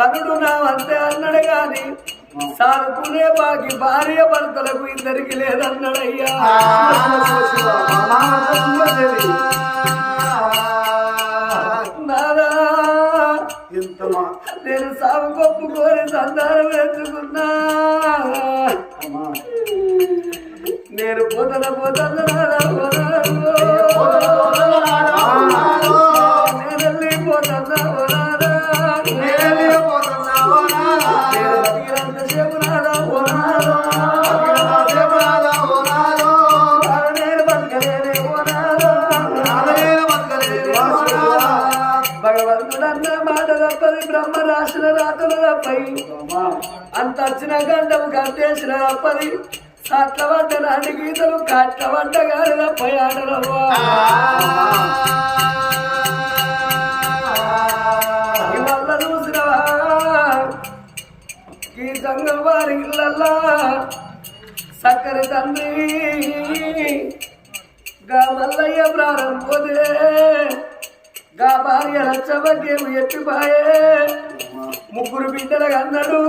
కానీ కనుడు నా అంతే అన్నాడు కానీ సారుకునే బాకి భార్య భర్తలకు ఇద్దరికి లేదన్నాడయ్యా. నేను సాగు కొప్పు కోరి సంతానం వేసుకున్నా చేసిన కట్టేసిన తప్పది సాట్ల నాటి గీతలు కట్ల పడ్డ గారి తప్పై ఆడరవ్వా ఇళ్ళల్లో చూసినవా ఈ సంఘం వారి ఇళ్ళల్లా సక్కరి తండ్రి గా మల్లయ్య ప్రాణం గా భార్య రచ్చబగ్గేము ఎట్టిపాయే ముగ్గురు బిడ్డలు అన్నాడు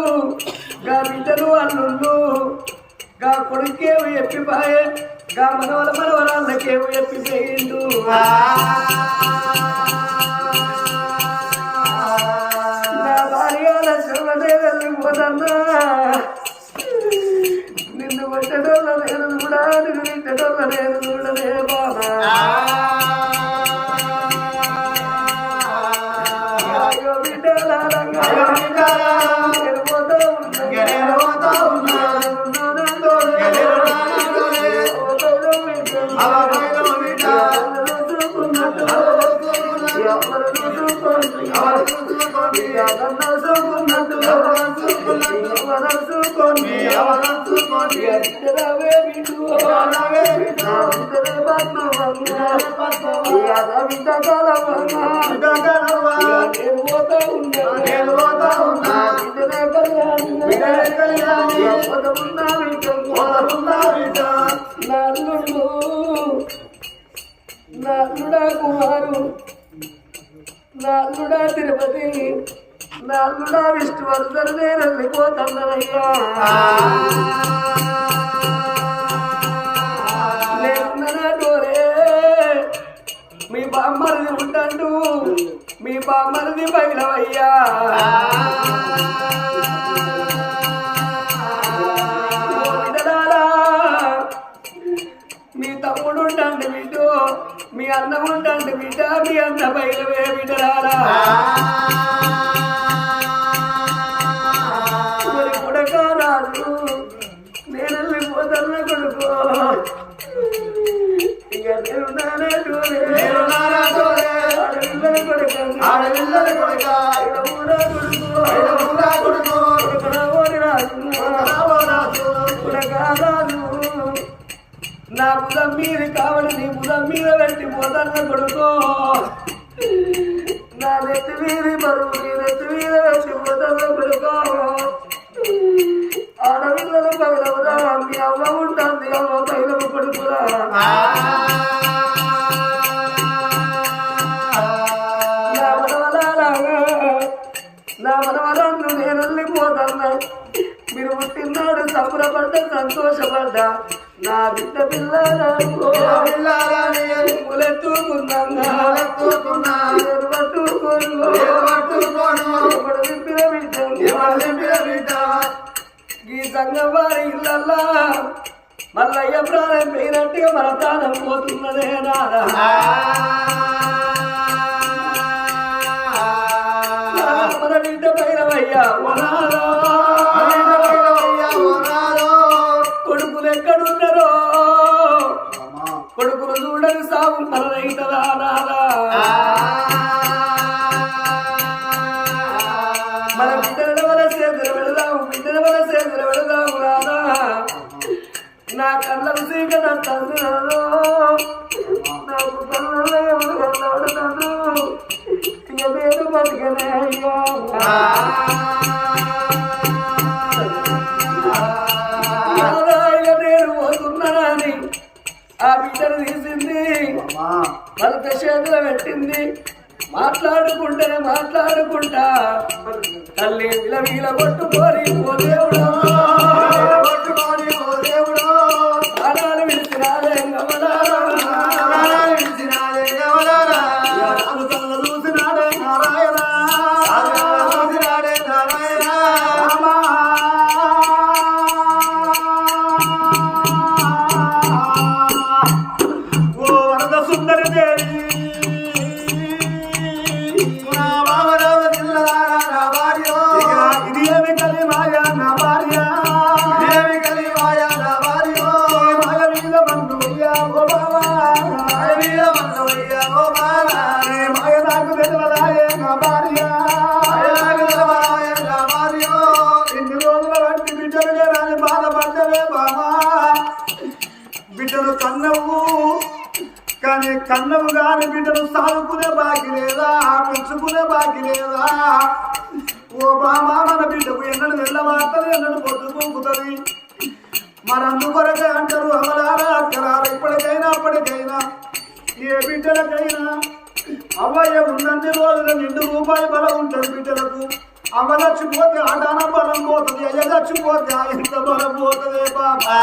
గా బిడ్డలు అల్లుళ్ళు గా కొడుకేము ఎప్పిపాయే. గా మనవల మనవరాళ్ళకేము ఎప్పిపోయిండు నా భార్య లక్ష్మణే వెళ్ళిపోతన్నా నిన్ను కొట్టడోళ్ళ నేను కూడా నిన్ను తిట్టడోళ్ళ నేను చూడలే బాబా అయ్యో పోతా ఉన్నా. నేను పోతా ఉన్నా. నేను పోతా ఉన్నా. నా అల్లుడా కుమారు నా తిరుపతి నా అల్లుడా విష్ణువర్ధన్ మీ బామ్మరిది ఉంటాడు మీ బామ్మరిది బయలవయ్యా ఉంటుంది అవులో ఉంటుంది అవులో తైలము కొడుకులా. నా మనవరాలు నేనల్లి పోతన్నా. మీరు పుట్టిన్నాడు సంబరపడ్డ సంతోషపడ్డా. నా బిడ్డ పిల్లలెత్తుకున్నా పట్టుకోను. పట్టుకోను. సంఘం వారి ఇళ్ళల్లా మల్లయ్య ప్రాణం పోయినట్టుగా మన ప్రాణం పోతున్నదే నారా మన బిడ్డ పైనవయ్యా కొడుకులు ఎక్కడున్నారో? కొడుకులు చూడని సాగు మరణైతదా నారా సీకట నాకు కళ్ళలో ఇక పేరు బతికనే అయ్యా నేను పోతున్నానని ఆ బిడ్డను తీసింది భర్త చేతులు పెట్టింది మాట్లాడుకుంటేనే మాట్లాడుకుంటా తల్లి విల వీల అవ్వయ్య ఉన్నన్ని రోజుల నిండు రూపాయి బలం ఉంటుంది బిడ్డలకు. అమ్మ చచ్చిపోతే ఆడాన బలం పోతుంది అయ్య చచ్చిపోతే ఆ ఇంత బలం పోతుంది బాబా.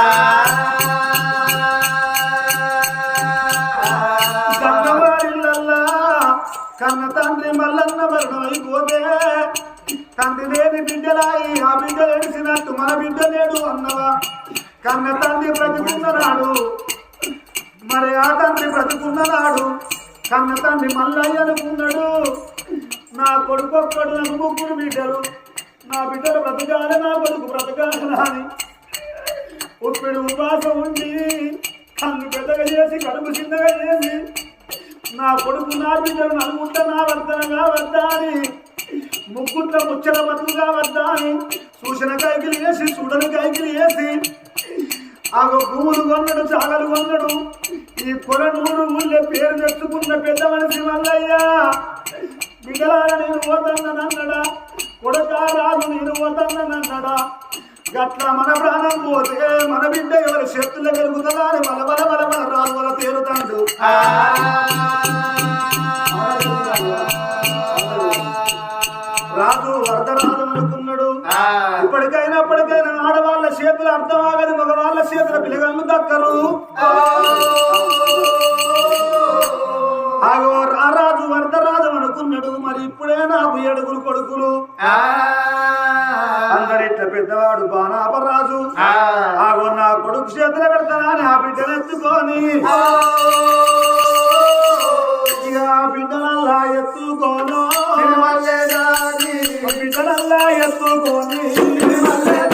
కన్న తండ్రి మల్లన్న మరణమైపోతే తండ్రి లేని బిడ్డలాయి ఆ బిడ్డ ఎడిసినట్టు మన బిడ్డ నేడు అన్నవా? కన్న తండ్రి బ్రతికున్ననాడు మరి ఆ తండ్రి బ్రతికున్ననాడు కన్న తండ్రి మల్లయ్య అనుకున్నాడు. నా కొడుకు ఒక్కడు నాకు ముగ్గురు బిడ్డలు. నా బిడ్డలు బ్రతకాలి నా కొడుకు బ్రతకాలి అని ఉప్పిడి ఉపాసం ఉండి కన్ను పెద్దగా చేసి కడుపు చిన్నగా చేసి నా కొడుకు నా బిడ్డలు నలుగుంట నా వర్తనగా వద్దా అని ముగ్గుట్ల ముచ్చల బతుకుగా వద్దా అని సూచన కైకిలు వేసి చూడని కైకిలు వేసి ఆగో భూములు కొన్నాడు చాగలు కొన్నడు ఈ కొలనూరు ఊళ్ళో పేరు తెచ్చుకున్న పెద్ద మనిషి మల్లయ్యా బిడ్డలారా నేను పోతానన్నడా కొడక రాజు నేను పోతానన్నడా గట్ల మన ప్రాణం పోతే మన బిడ్డ ఎవరి శక్తులు పెరుగుతుందా అని బల బల బల బల రాజు వల తేరుతాడు ఇప్పటికైనా ఇప్పటికైనా ఆడవాళ్ళ చేతులు అర్థం ఆగదు మగవాళ్ళ చేతుల పిల్లగాళ్ళు దక్కరు. ఆగో రారాజు వరదరాజు అనుకున్నాడు. మరి ఇప్పుడే నాకు ఏడుగురు కొడుకులు. అందరిట్ల పెద్దవాడు బాణాపరాజు. ఆగో నా కొడుకు చేతులు పెడతానా అని ఆ బిడ్డను ఎత్తుకొని. ఇక ఆ బిడ్డనల్లా ఎత్తుకోను. బిడ్డనల్లా ఎత్తుకొని నా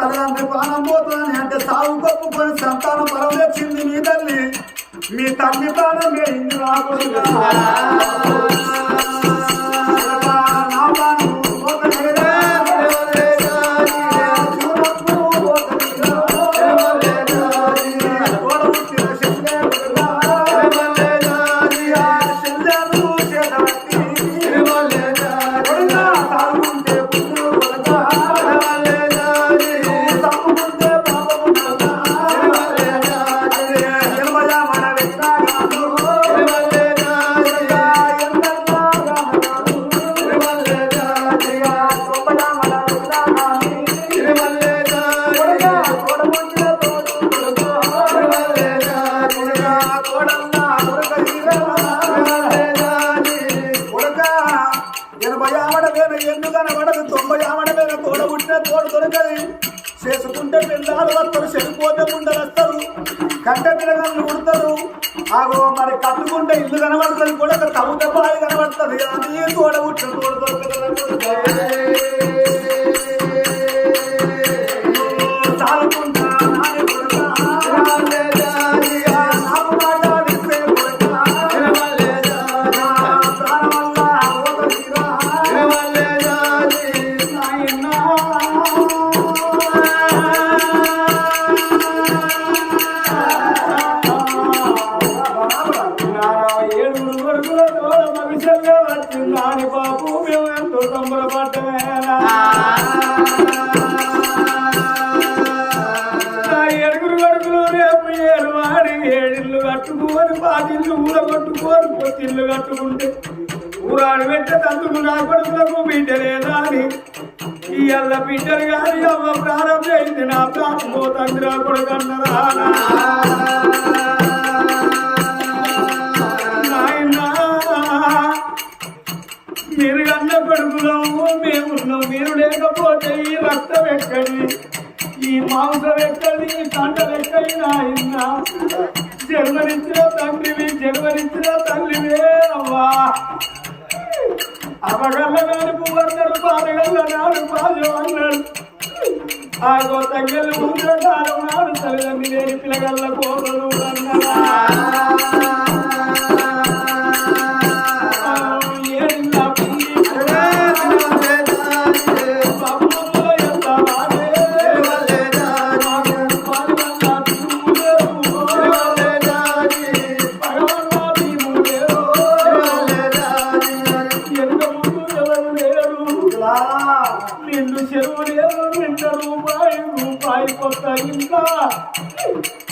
తల్లిదండ్రి ప్రాణం పోతుందని అంటే సాగు కొప్పుకొని సంతానం పరవలెచ్చింది మీ తల్లి. మీ తల్లి ప్రాణం వేయింది రాకుండా తండ్రి పోతుంది మీరు కన్న కొడుకులము మేమున్నాం మీరు లేకపోతే ఈ రక్తం ఎక్కడి ఈ మాంసం ఎక్కడి ఈ కంటలు ఎక్కడి నాయన జన్మనిచ్చిన తండ్రివి జన్మనిచ్చిన తల్లివే అవ్వా. అవగల్ల ఆగో తగ్గలు ముందు నాలుగు నాడు తల్లిదండ్రి లేని పిల్లగల్ల కోరలు అన్నదా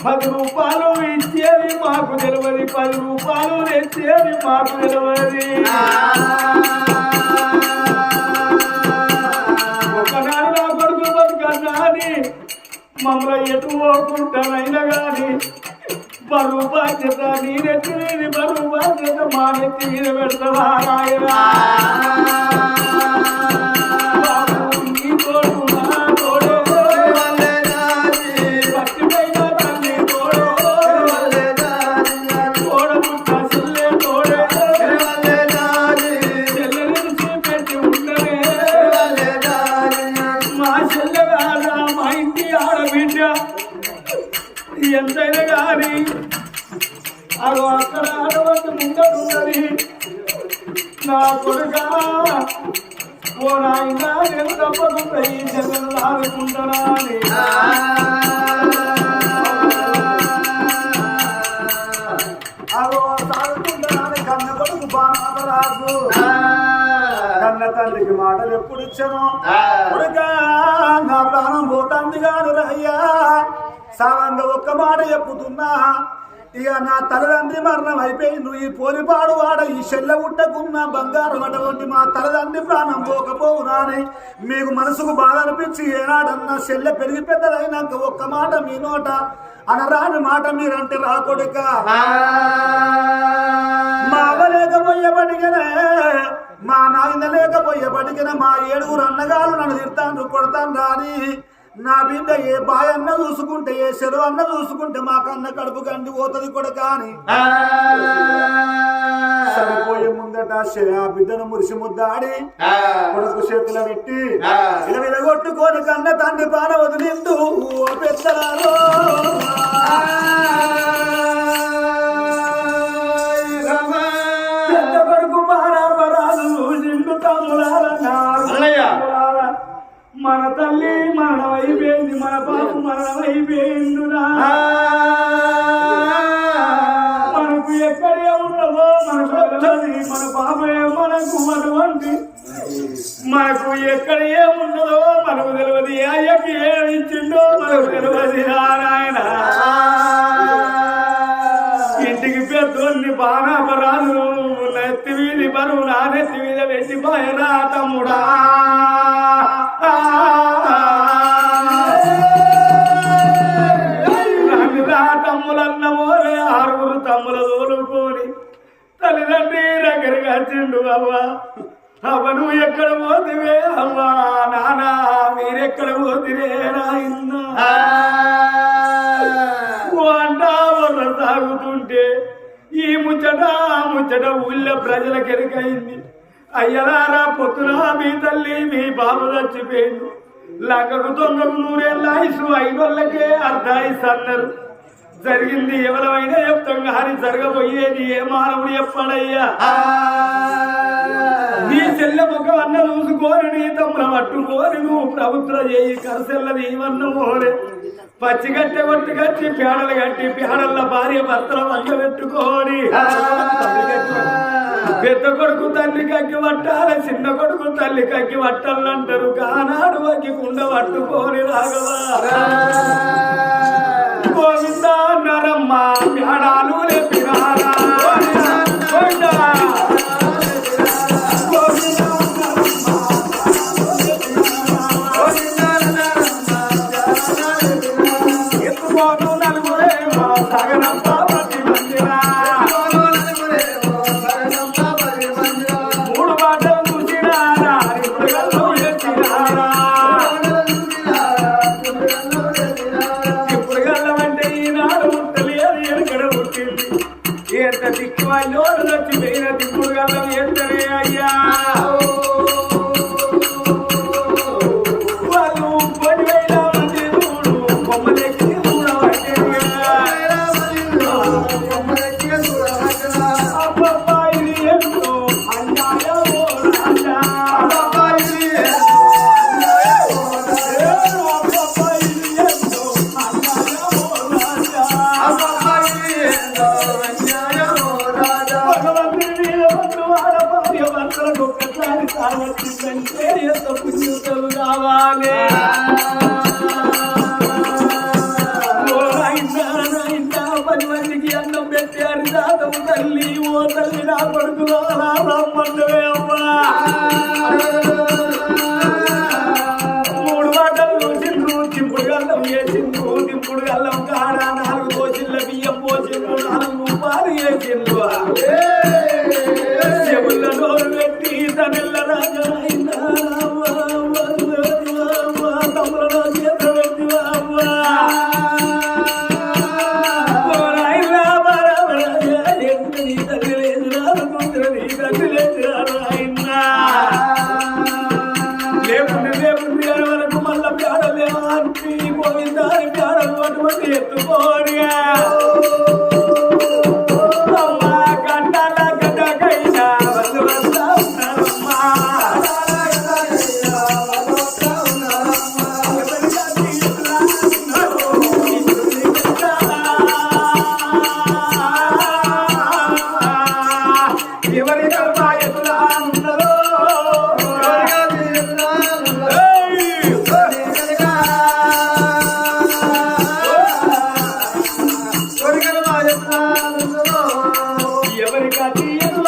పది రూపాయలు ఇచ్చేది మాకు తెలియదు పది రూపాయలు తెచ్చేది మాకు తెలియదు ఒకనాడు నా కొడుకు బతుకన్నా అని మమ్మల్ని ఎటు పోకుంటానైనా కానీ బరువు బాధ్యత నీరెత్తి బరువు బాధ్యత మా నెత్తి మీద పెడతావా నా ఓ నాయన నేను తప్పకుండా ఈ జగన్ అదో కన్న కొడుకు కన్న తండ్రికి మాటలు ఎప్పుడు ఇచ్చాను? కొడుకా నా ప్రాణం పోతుంది కాదు రయ్యా సావంగా ఒక్క మాట చెప్పుతున్నా. ఇక నా తలదండ్రి మరణం అయిపోయింది. ఈ పోలిపాడు వాడ ఈ చెల్లె ఉట్టకున్న బంగారం అటువంటి మా తలదండ్రి ప్రాణం పోకపోవునా అని మీకు మనసుకు బాధ అనిపించి ఏనాడన్నా చెల్లె పెరిగి పెద్దదైనాక ఒక్క మాట మీ నోట అనరాని మాట మీరంటే రాకొడుక మా అవ్వ లేకపోయేపటికనే మా నాయన లేకపోయేపటికనే మా ఏడుగురు అన్నగారు నన్ను తిడతాను కొడతాను రాని నా బిడ్డ ఏ బాయన్న చూసుకుంటే ఏ చెరువు అన్న చూసుకుంటే మా కన్న కడుపు గండి పోతుంది కూడా కానీ. సరిపోయే ముందట ఆ బిడ్డను మురిసి ముద్దాడి కొడుకు చేతుల పెట్టి విలవిల కొట్టుకొని కన్న తండ్రి ప్రాణ వదిలిండు ఓ పెద్దలారో. మన తల్లి మరణమైపోయింది మన పాప మరణమైపోయిందునా మనకు ఎక్కడే ఉన్నదో మనకు. మన పాపే మనకు అటువంటి. మనకు ఎక్కడ ఏమున్నదో మనకు తెలియదు అయ్యకి ఏమి ఇచ్చిండో మనకు తెలియదు నారాయణ ఇంటికి పెద్దోన్ని బాణాపరాలు నెత్తి వీధి బరువు నా నెత్తి మీద పెట్టి పోయరా తమ్ముడా. వచ్చిండు అవ్వ. అవ్వ నువ్వు ఎక్కడ పోతివే అవ్వా నానా మీరెక్కడ పోతిరే వల్ల తాగుతుంటే ఈ ముచ్చట ఆ ముచ్చట ఊళ్ళో ప్రజలకు ఎరుకైంది అయ్యలారా పొత్తున మీ తల్లి మీ బాబు చచ్చిపోయింది లంకకు దొంగకు నూరేళ్ళ ఆయుసు ఐదోళ్ళకే అర్ధాయుసు అన్నారు. జరిగింది ఎవరైనా చెప్తాం కానీ జరగబోయేది ఏ మానవుడు చెప్పడయ్యా నీ చెల్లె ముఖం అన్న చూసుకోని నీ తమ్ముల పట్టుకోని నువ్వు ప్రభుత్వం చేయి కరసెల్ల నీవన్న మోరే. పచ్చిగట్టె కొట్టి కట్టి పేడలు కట్టి పేడల్ల భార్య భర్తల వంట పెట్టుకోని. పెద్ద కొడుకు తల్లి కక్కి పట్టాలి చిన్న కొడుకు తల్లి కక్కి పట్టాలంటారు కానాడు వక్కి కుండ పట్టుకోని రాగవా గోవింద నరమ్మ మేడాలు లేపినారా 阿哥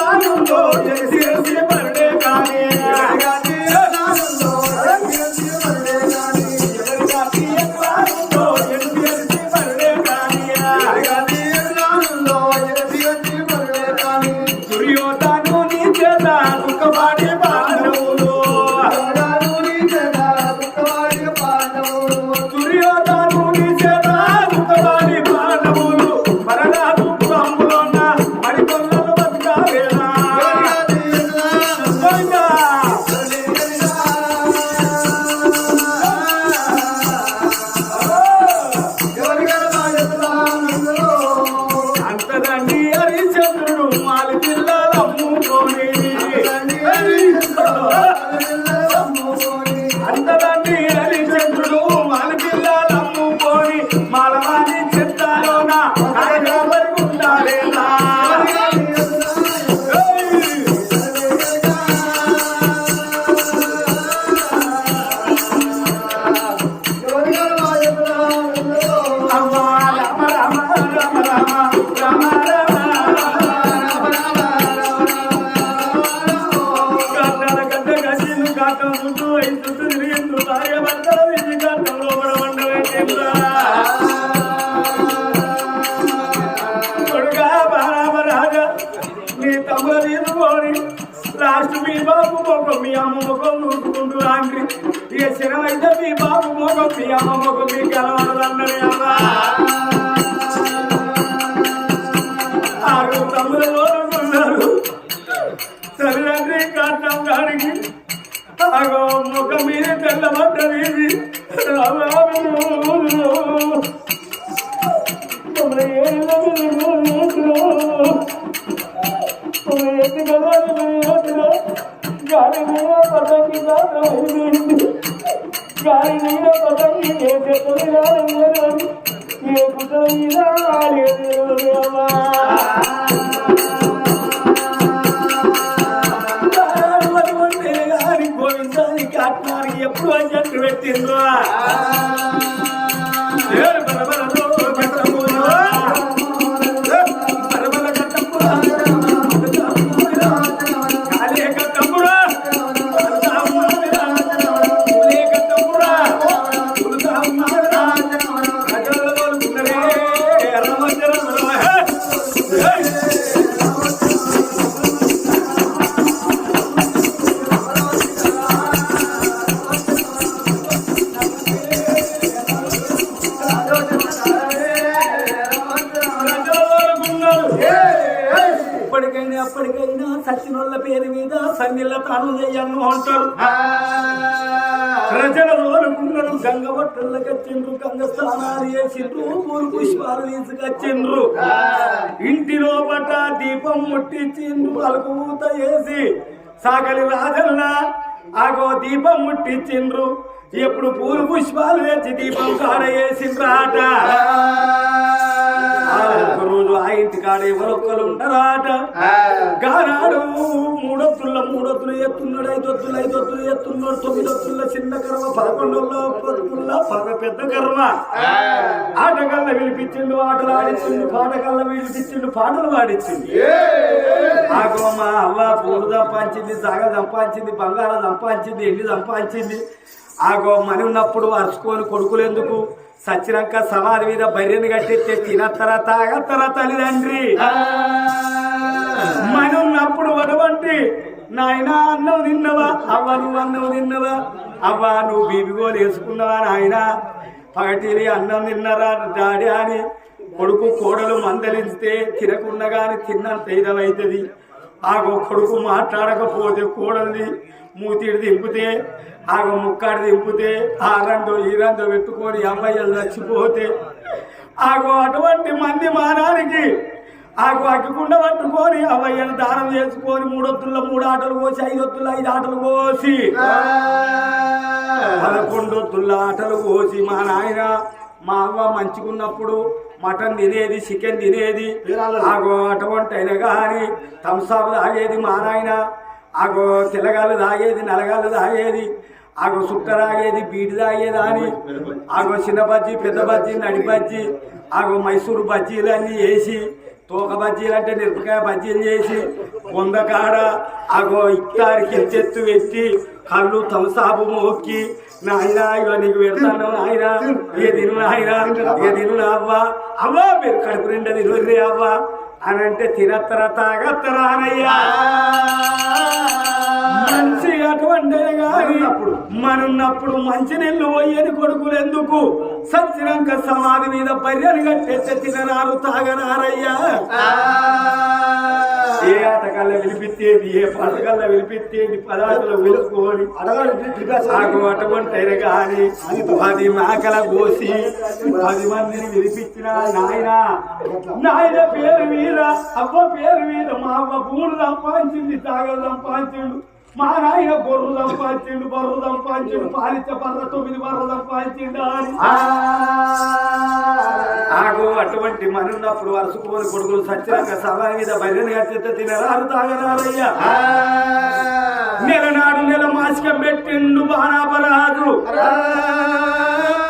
దానంలో చేసి మీ కలవడదన్నది పూత వేసి సాగలి రాజన్న ఆగో దీపం ముట్టించిండ్రు. ఎప్పుడు పూలు పుష్పాలు వేసి దీపం కాడ వేసిండ్రు ఆట. రోజు ఆ ఇంటి కాడ ఎవరొక్కరు ఉంటారాట గానాడు మూడొత్తుల మూడొత్తులు ఎత్తున్నాడు ఐదొత్తులు ఐదొత్తులు ఎత్తున్నాడు తొమ్మిదొత్తుల చిన్న కర్మ పదకొండులో పొత్తుల పద పెద్ద కర్మ. ఆటగల్ల వినిపించిండు ఆటలు ఆడించిండు పాటగల్ల వినిపించిండు పాటలు పాడించిండు. ఆగో మా అవ్వ పూలు సంపాదించింది సాగ సంపాదించింది బంగారం సంపాదించింది ఎండి సంపాదించింది. ఆగో మని ఉన్నప్పుడు అరుచుకొని కొడుకులు ఎందుకు సచ్చినాక సమాధి మీద బర్రెని కట్టిస్తే తినత్తర తాగత్తర తల్లిదండ్రి. మని ఉన్నప్పుడు వడవంటి నాయన అన్నం తిన్నవా? అవ్వ నువ్వు అన్నం తిన్నవా? అవ్వ నువ్వు బీబిగోలు వేసుకున్నావా నాయన? పగటిలి అన్నం తిన్నరా డాడీ అని కొడుకు కోడలు మందలిస్తే తినకున్నా గాని తిన్నంత ఇదవైతుంది ఆగో కొడుకు మాట్లాడకపోతే కోడల్ని మూతిడి దింపితే ఆగ ముక్కాడి దింపితే ఆ రండు ఈ రండు పెట్టుకొని అమ్మాయిలు చచ్చిపోతే ఆగో అటువంటి మంది మానానికి ఆకు అగ్గికుండ పట్టుకొని అవయ్యను దానం చేసుకొని మూడొత్తుల్లో మూడు ఆటలు కోసి ఐదొత్తుల్లో ఐదు ఆటలు కోసి పదకొండొత్తుల ఆటలు కోసి మా నాయన మా అవ్వ మంచిగున్నప్పుడు మటన్ తినేది చికెన్ తినేది ఆగో అటువంటి అయినా కానీ థమ్సాప్ తాగేది మా నాయన. ఆగో తెల్లగాళ్ళు తాగేది నలగాళ్ళు తాగేది ఆగో సుక్క తాగేది బీడి తాగేది అని ఆగో చిన్న బజ్జీ పెద్ద బజ్జీ నడి బజ్జీ ఆగో మైసూరు బజ్జీలన్నీ వేసి తోక బజ్జీలు అంటే మిరపకాయ బజ్జీలు చేసి వందకాడ అగో ఇత్తారికి చెత్తు పెట్టి కళ్ళు తమసాబు మోక్కి నాయన ఇగో నీకు పెడతాను నాయన ఏ దిను నాయన ఏ దిను అవ్వ అవ్వ మీరు కడుపు నిండా తిరుగురే అవ్వ. అని అంటే తినత్తర తాగత్తరా అనయ్యా. మంచి అటువంటి కానీ మనున్నప్పుడు మంచి నీళ్ళు పోయేది కొడుకులు ఎందుకు? సచ్చినాక సమాధి మీద పర్యలు కట్టేస్తే తినరారు తాగరారయ్యా ఏ ఆటకల్లా వినిపిస్తేది ఏ పాటకల్లా వినిపిస్తేది పదార్థాలు వెలుసుకొని నాకు అటువంటి కానీ పది మేకల కోసి పది మందిని వినిపించిన నాయన. నాయన పేరు మీద అవ్వ పేరు మీద మా అవ్వ భూములు సంపాదించింది తాగలు సంపాదించిండు. మా నాయన గొర్రెలు సంపాదించిండు బర్రెలు సంపాదించిండు పాలిచ్చ బర్ర తొమ్మిది బర్ర సంపాదించిండు అని. ఆగు అటువంటి మనున్నప్పుడు వరుసకోని కొడుకులు సచ్చినాక సభ మీద బయలుని కట్టితే తినరారు తాగరారయ్యా. నెలనాడు నెల మాసికం పెట్టిండు బాణాపరాజు.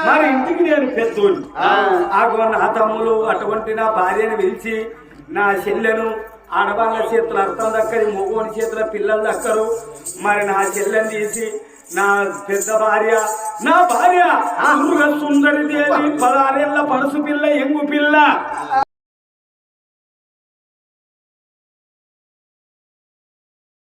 మరి ఇంటికి నేను పెద్దోడు ఆగో నా తమ్ములు అటువంటి నా భార్యను పిలిచి నా చెల్లెను ఆడవాళ్ళ చేతులు అర్థం దక్కది మగోని చేతుల పిల్లలు దక్కరు. మరి నా చెల్లెని తీసి నా పెద్ద భార్య నా భార్య సుందరి దేవి పదారేళ్ళ పడుసు పిల్ల ఎంగు పిల్ల.